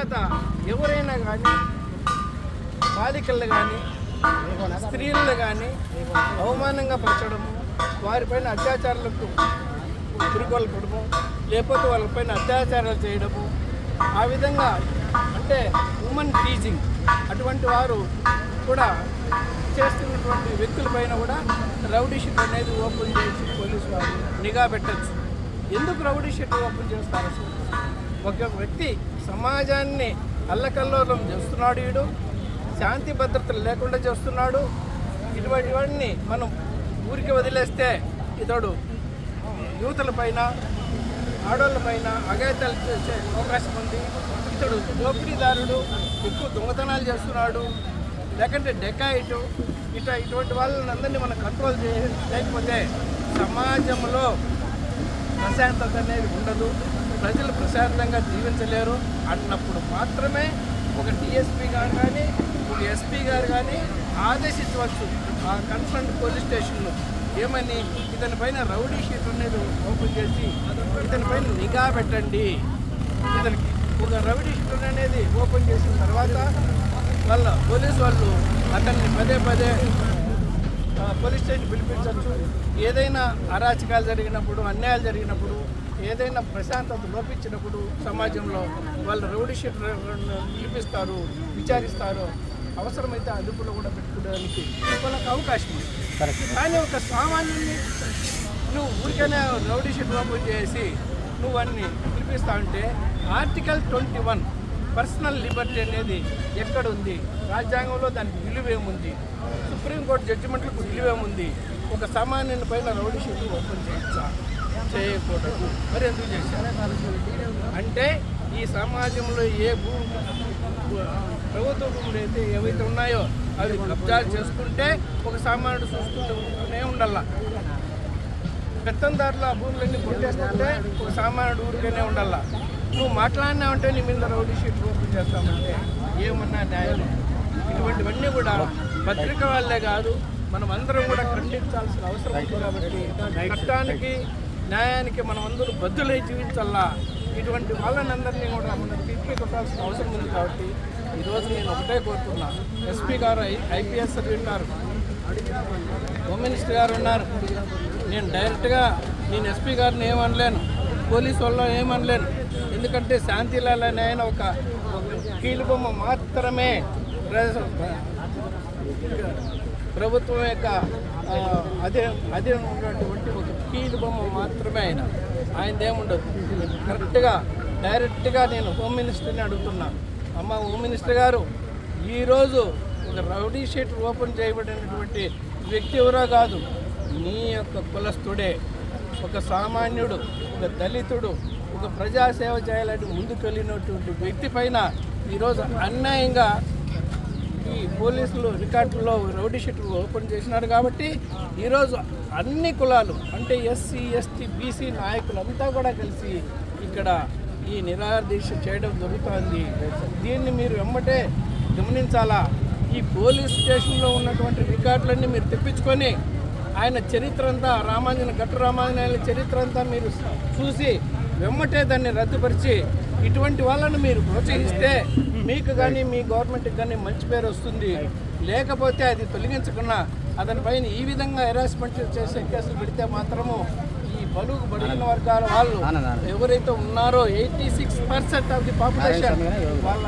తర్వాత ఎవరైనా కానీ బాలికలు కానీ స్త్రీలను కానీ అవమానంగా పరచడము వారిపైన అత్యాచారాలకు పురుగొల్పడము లేకపోతే వాళ్ళపైన అత్యాచారాలు చేయడము ఆ విధంగా అంటే ఉమెన్ టీజింగ్ అటువంటి వారు కూడా చేస్తున్నటువంటి వ్యక్తులపైన కూడా రౌడీ షీట్ అనేది ఓపెన్ చేసి పోలీసు వారు నిఘా పెట్టచ్చు. ఎందుకు రౌడీ షీట్ ఓపెన్ చేస్తారు అసలు? ఒక వ్యక్తి సమాజాన్ని అల్లకల్లోలం చేస్తున్నాడు వీడు శాంతి భద్రతలు లేకుండా చేస్తున్నాడు. ఇటువంటి వాడిని మనం ఊరికి వదిలేస్తే ఇతడు యువతల పైన ఆడవాళ్ళ పైన చేసే అవకాశం ఉంది. ఇతడు దోపిడీదారుడు ఎక్కువ దొంగతనాలు చేస్తున్నాడు. లేకంటే డెకాయిటు ఇట ఇటువంటి వాళ్ళని అందరినీ మనం కంట్రోల్ చేయ లేకపోతే సమాజంలో ప్రశాంతత అనేది ఉండదు. ప్రజలు ప్రశాంతంగా జీవించలేరు అన్నప్పుడు మాత్రమే ఒక డిఎస్పీ గారు కానీ ఒక ఎస్పీ గారు కానీ ఆదేశించవచ్చు. ఆ కన్సర్న్ పోలీస్ స్టేషన్లో ఏమని ఇతని పైన రౌడీ షీట్ అనేది ఓపెన్ చేసి ఇతని పైన నిఘా పెట్టండి. ఇతనికి ఒక రౌడీ షీట్ అనేది ఓపెన్ చేసిన తర్వాత వాళ్ళ పోలీసు వాళ్ళు అతన్ని పదే పదే పోలీస్ స్టేషన్ పిలిపించవచ్చు. ఏదైనా అరాచకాలు జరిగినప్పుడు అన్యాయాలు జరిగినప్పుడు ఏదైనా ప్రశాంతత లోపించినప్పుడు సమాజంలో వాళ్ళు రౌడీ షీటర్లను పిలిపిస్తారు విచారిస్తారు అవసరమైతే అదుపులో కూడా పెట్టుకోవడానికి వాళ్ళకి అవకాశం ఉంది. కానీ ఒక సామాన్యుని నువ్వు ఊరికైనా రౌడీ షీట్ ఓపెన్ చేసి నువ్వు అన్ని పిలిపిస్తా ఉంటే article twenty one personal liberty అనేది ఎక్కడ ఉంది రాజ్యాంగంలో దానికి విలువ ఏముంది సుప్రీంకోర్టు జడ్జిమెంట్లకు విలువ ఏముంది ఒక సామాన్యుని పైన రౌడీ షీట్ ఓపెన్ చేయొచ్చా చేయకూడదు. మరి ఎందుకు చేశారు? అంటే ఈ సమాజంలో ఏ భూ ప్రభుత్వ భూములు అయితే ఏవైతే ఉన్నాయో అవి కబ్జాలు చేసుకుంటే ఒక సామాన్యుడు చూసుకుంటూనే ఉండాల? ఆ భూములన్నీ కొట్టేస్తుంటే ఒక సామాన్యుడు ఊరికనే ఉండాల? నువ్వు మాట్లాడినావంటే నీ మీద రౌడీ షీట్ ఓపెన్ చేస్తామంటే ఏమన్నా న్యాయం ఇటువంటివన్నీ కూడా పత్రిక వాళ్ళే కాదు మనం అందరం కూడా ఖండించాల్సిన అవసరం ఉంది కాబట్టి చట్టానికి న్యాయానికి మనం అందరూ బద్దులై జీవించాలా? ఇటువంటి వాళ్ళని అందరినీ కూడా మనం తిప్పి కొట్టాల్సిన అవసరం ఉంది కాబట్టి ఈరోజు నేను ఒకటే కోరుతున్నా. ఎస్పీ గారు ఐ ఐపీఎస్ ఉన్నారు హోమ్ మినిస్టర్ గారు ఉన్నారు. నేను డైరెక్ట్గా నేను ఎస్పీ గారిని ఏమనలేను పోలీసు వాళ్ళు ఏమనలేను. ఎందుకంటే శాంతిలాల్ అనే ఆయన ఒక కీలుబొమ్మ మాత్రమే ప్రభుత్వం యొక్క ఆ, అదే అదే ఉన్నటువంటి ఒక కీలు బొమ్మ మాత్రమే ఆయన ఆయనదేముండదు కరెక్ట్గా డైరెక్ట్గా నేను హోమ్ మినిస్టర్ని అడుగుతున్నా. అమ్మ హోమ్ మినిస్టర్ గారు ఈరోజు ఒక రౌడీ షీట్ ఓపెన్ చేయబడినటువంటి వ్యక్తి ఎవరో కాదు. నీ యొక్క కులస్తుడే ఒక సామాన్యుడు ఒక దళితుడు ఒక ప్రజాసేవ చేయాలని ముందుకు వెళ్ళినటువంటి వ్యక్తి పైన ఈరోజు అన్యాయంగా ఈ పోలీసులు రికార్డుల్లో రౌడీ షీట్లు ఓపెన్ చేసినారు కాబట్టి ఈరోజు అన్ని కులాలు అంటే ఎస్సీ ఎస్టీ బీసీ నాయకులంతా కూడా కలిసి ఇక్కడ ఈ నిరాదీక్ష చేయడం జరుగుతోంది. దీన్ని మీరు వెంబటే గమనించాలా? ఈ పోలీస్ స్టేషన్లో ఉన్నటువంటి రికార్డులన్నీ మీరు తెప్పించుకొని ఆయన చరిత్ర అంతా రామాంజన గట్టు రామాంజన చరిత్ర అంతా మీరు చూసి వెమ్మటే దాన్ని రద్దుపరిచి ఇటువంటి వాళ్ళను మీరు ప్రోత్సహిస్తే మీకు కానీ మీ గవర్నమెంట్కి కానీ మంచి పేరు వస్తుంది. లేకపోతే అది తొలగించకుండా అతని పైన ఈ విధంగా హెరాస్మెంట్ చేసే కేసులు పెడితే మాత్రము ఈ బలుగు బడిన వర్గాల వాళ్ళు ఎవరైతే ఉన్నారో eighty six percent of the population వాళ్ళ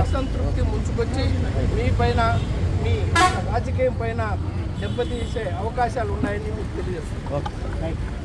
అసంతృప్తి ముంచుకొచ్చి మీ పైన మీ రాజకీయం పైన దెబ్బతీసే అవకాశాలు ఉన్నాయని మీకు తెలియజేస్తాను